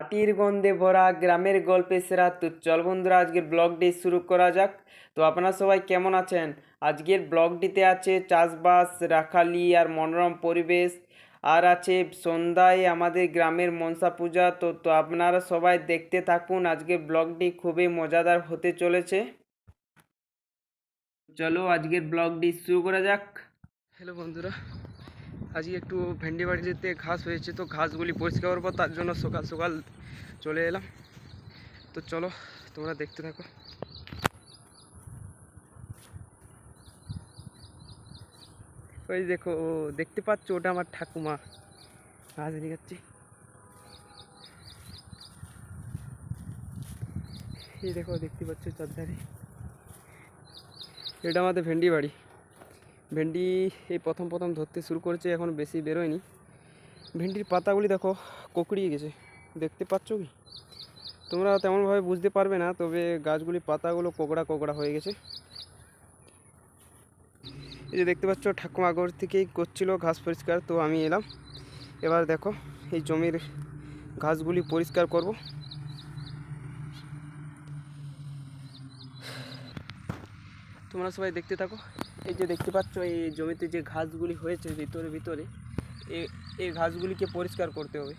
মাটির গন্ধে ভরা গ্রামের গল্পে সেরা তো চল বন্ধুরা, আজকের ব্লগটি শুরু করা যাক। তো আপনারা সবাই কেমন আছেন? আজকের ব্লগটিতে আছে চাষবাস, রাখালি আর মনোরম পরিবেশ। আর আছে সন্ধ্যায় আমাদের গ্রামের মনসা পূজা। তো তো আপনারা সবাই দেখতে থাকুন, আজকের ব্লগটি খুবই মজাদার হতে চলেছে। চলো আজকের ব্লগটি শুরু করা যাক। হ্যালো বন্ধুরা। আজকে একটু ভেন্ডি বাড়িতে ঘাস হয়েছে, তো ঘাসগুলি পরিষ্কার করব, তার জন্য সকাল সকাল চলে এলাম। তো চলো, তোমরা দেখতে থাকো। ওই দেখো দেখতে পাচ্ছ ওটা আমার ঠাকুমা। ঘাস নিয়ে যাচ্ছি এই দেখো, দেখতে পাচ্ছ চারধারে। এটা আমাদের ভেন্ডি বাড়ি। ভেন্ডি এই প্রথম প্রথম ধরতে শুরু করেছে, এখন বেশি বেরোয়নি। ভেন্ডির পাতাগুলি দেখো, কোকড়িয়ে গেছে। দেখতে পাচ্ছ কি? তোমরা তেমনভাবে বুঝতে পারবে না, তবে গাছগুলি পাতাগুলো কোকড়া কোকড়া হয়ে গেছে। এই যে দেখতে পাচ্ছ, ঠাকুমা আগর থেকেই করছিল ঘাস পরিষ্কার, তো আমি এলাম। এবার দেখো, এই জমির ঘাসগুলি পরিষ্কার করব। তোমরা সবাই দেখতে থাকো। এই যে দেখতে পাচ্ছ, এই জমিতে যে ঘাসগুলি হয়েছে ভিতরে ভিতরে এই ঘাসগুলিকে পরিষ্কার করতে হবে।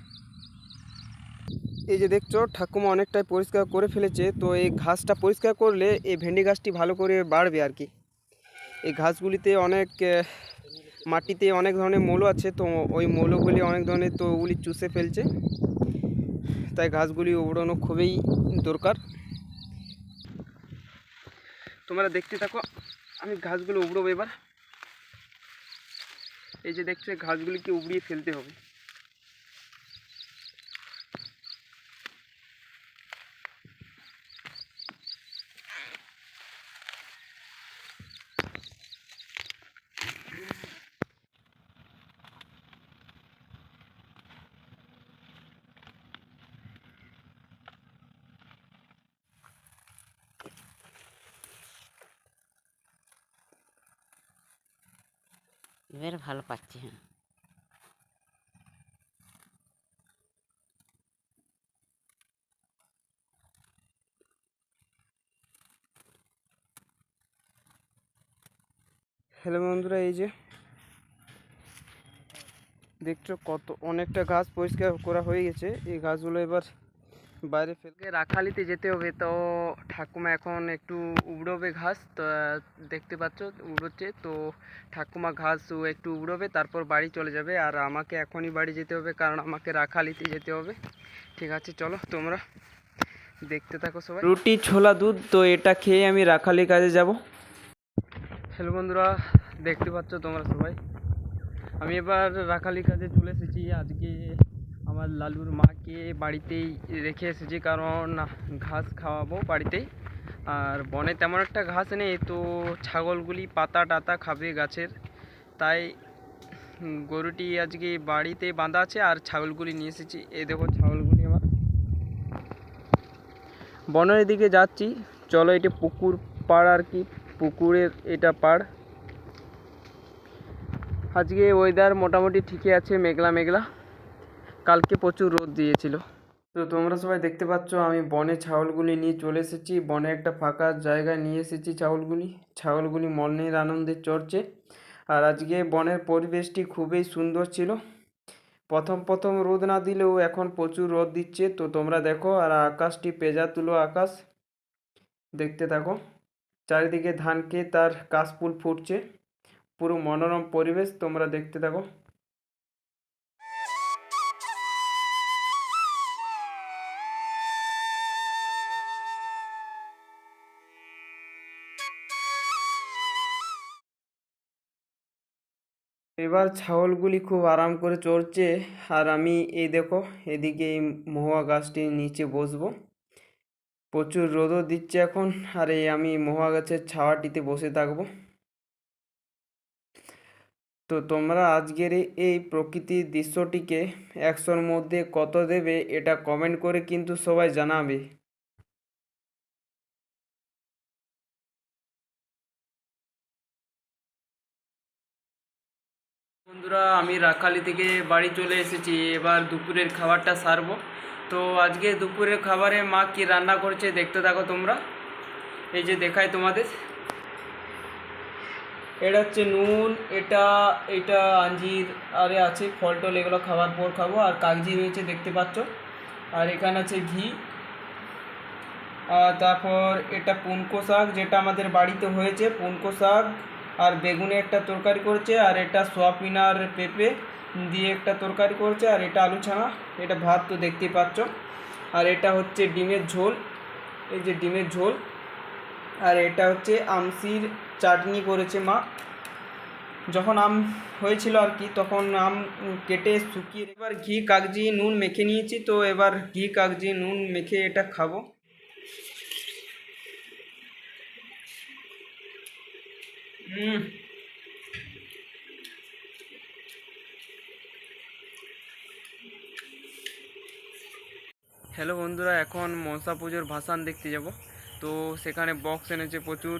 এই যে দেখছ, ঠাকুমা অনেকটাই পরিষ্কার করে ফেলেছে, তো এই ঘাসটা পরিষ্কার করলে এই ভেন্ডি গাছটি ভালো করে বাড়বে আর কি। এই ঘাসগুলিতে অনেক মাটিতে অনেক ধরনের মৌল আছে, তো ওই মৌলগুলি অনেক ধরনের তো ওগুলি চুষে ফেলছে। তাই ঘাসগুলি ওড়ানো খুবই দরকার। তোমরা দেখতে থাকো। আমি ঘাসগুলো উবড়োবো এবার। এই যে দেখছ ঘাসগুলিকে উবড়িয়ে ফেলতে হবে। এবার ভালো পাচ্ছি হ্যাঁ। হ্যালো বন্ধুরা, এই যে দেখছ কত, অনেকটা ঘাস পরিষ্কার করা হয়ে গেছে। এই ঘাসগুলো এবার বাইরে ফেলকে রাখালিতে যেতে হবে। তো ঠাকুমা এখন একটু উবড়োবে ঘাস তো দেখতে পাচ্ছ উবড়োচ্ছে তো ঠাকুমা ঘাস একটু উবড়োবে তারপর বাড়ি চলে যাবে। আর আমাকে এখনই বাড়ি যেতে হবে কারণ আমাকে রাখালিতে যেতে হবে। ঠিক আছে চলো তোমরা দেখতে থাকো সবাই। রুটি ছোলা দুধ তো এটা খেয়ে আমি রাখালি কাজে যাব। হ্যালো বন্ধুরা দেখতে পাচ্ছ তোমরা সবাই? আমি এবার রাখালি কাজে চলে এসেছি। আজকে আমার লালুর মাকে বাড়িতেই রেখে এসেছি কারণ ঘাস খাওয়াবো বাড়িতেই। আর বনে তেমন একটা ঘাস নেই, তো ছাগলগুলি পাতা টাতা খাবে গাছের। তাই গরুটি আজকে বাড়িতে বাঁধা আছে আর ছাগলগুলি নিয়ে এসেছি। এই দেখো ছাগলগুলি আমার। বনের দিকে যাচ্ছি। চলো এটি পুকুর পাড় আর কি, পুকুরের এটা পাড়। আজকে ওয়েদার মোটামুটি ঠিকই আছে, মেঘলা মেঘলা। কালকে প্রচুর রোদ দিয়েছিল। তো তোমরা সবাই দেখতে পাচ্ছ, আমি বনে ছাগলগুলি নিয়ে চলে এসেছি। বনে একটা ফাঁকা জায়গায় নিয়ে এসেছি ছাগলগুলি। ছাগলগুলি মনের আনন্দে চড়ছে। আর আজকে বনের পরিবেশটি খুবই সুন্দর ছিল। প্রথম প্রথম রোদ না দিলেও এখন প্রচুর রোদ দিচ্ছে। তো তোমরা দেখো, আর আকাশটি পেজা তুলো আকাশ। দেখতে থাকো, চারিদিকে ধান খেয়ে তার কাশফুল ফুটছে। পুরো মনোরম পরিবেশ তোমরা দেখতে থাকো। এবার ছাগলগুলি খুব আরাম করে চড়ছে। আর আমি এই দেখো, এদিকে এই মহুয়া গাছটির নিচে বসবো। প্রচুর রোদও দিচ্ছে এখন। আর এই আমি মহুয়া গাছের ছাওয়াটিতে বসে থাকব। তো তোমরা আজকের এই- প্রকৃতির দৃশ্যটিকে একশোর মধ্যে কত দেবে এটা কমেন্ট করে কিন্তু সবাই জানাবে। বন্ধুরা, আমি রাখালি থেকে বাড়ি চলে এসেছি। এবার দুপুরের খাবারটা সারবো। তো আজকে দুপুরের খাবারে মা কি রান্না করছে দেখতে থাকো তোমরা। এই যে দেখাই তোমাদের। এটা হচ্ছে নুন, এটা এটা আঞ্জির, আরে আছে ফল টল, এগুলো খাবার পর খাব। আর কাগজি রয়েছে, দেখতে পাচ্ছ। আর এখানে আছে ঘি। আর তারপর এটা পুনকো শাক, যেটা আমাদের বাড়িতে হয়েছে, পুনকো শাক। আর বেগুনে একটা তরকারি করেছে, আর এটা সোয়াবিন পেঁপে দিয়ে একটা তরকারি করেছে, আর এটা আলু ছানা, এটা ভাত তো দেখতেই পাচ্ছ। আর এটা হচ্ছে ডিমের ঝোল, এই যে ডিমের ঝোল। আর এটা হচ্ছে আমসির চাটনি করেছে মা। যখন আম হয়েছিল আর কি, তখন আম কেটে শুকিয়ে, এবার ঘি, কাগজি, নুন মেখে নিয়েছি, তো এবার ঘি, কাগজি, নুন মেখে এটা খাব। হ্যালো বন্ধুরা এখন মনসা পুজোর ভাসান দেখতে যাব। তো সেখানে বক্স এনেছে প্রচুর।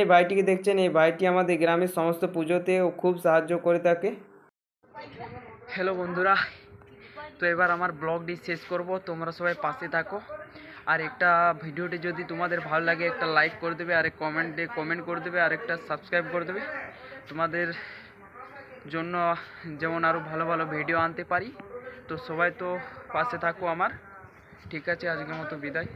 এই ভাইটিকে দেখছেন, এই ভাইটি আমাদের গ্রামের সমস্ত পুজোতে ও খুব সাহায্য করে থাকে। হ্যালো বন্ধুরা, তো এবার আমার ব্লগটি শেষ করব। তোমরা সবাই পাশে থাকো। আর একটা ভিডিওটি যদি তোমাদের ভালো লাগে, একটা লাইক করে দেবে, আর কমেন্টে কমেন্ট করে দেবে, আর একটা সাবস্ক্রাইব করে দেবে। তোমাদের জন্য যেমন আরও ভালো ভালো ভিডিও আনতে পারি। তো সবাই তো পাশে থাকো আমার। ঠিক আছে, আজকের মতো বিদায়।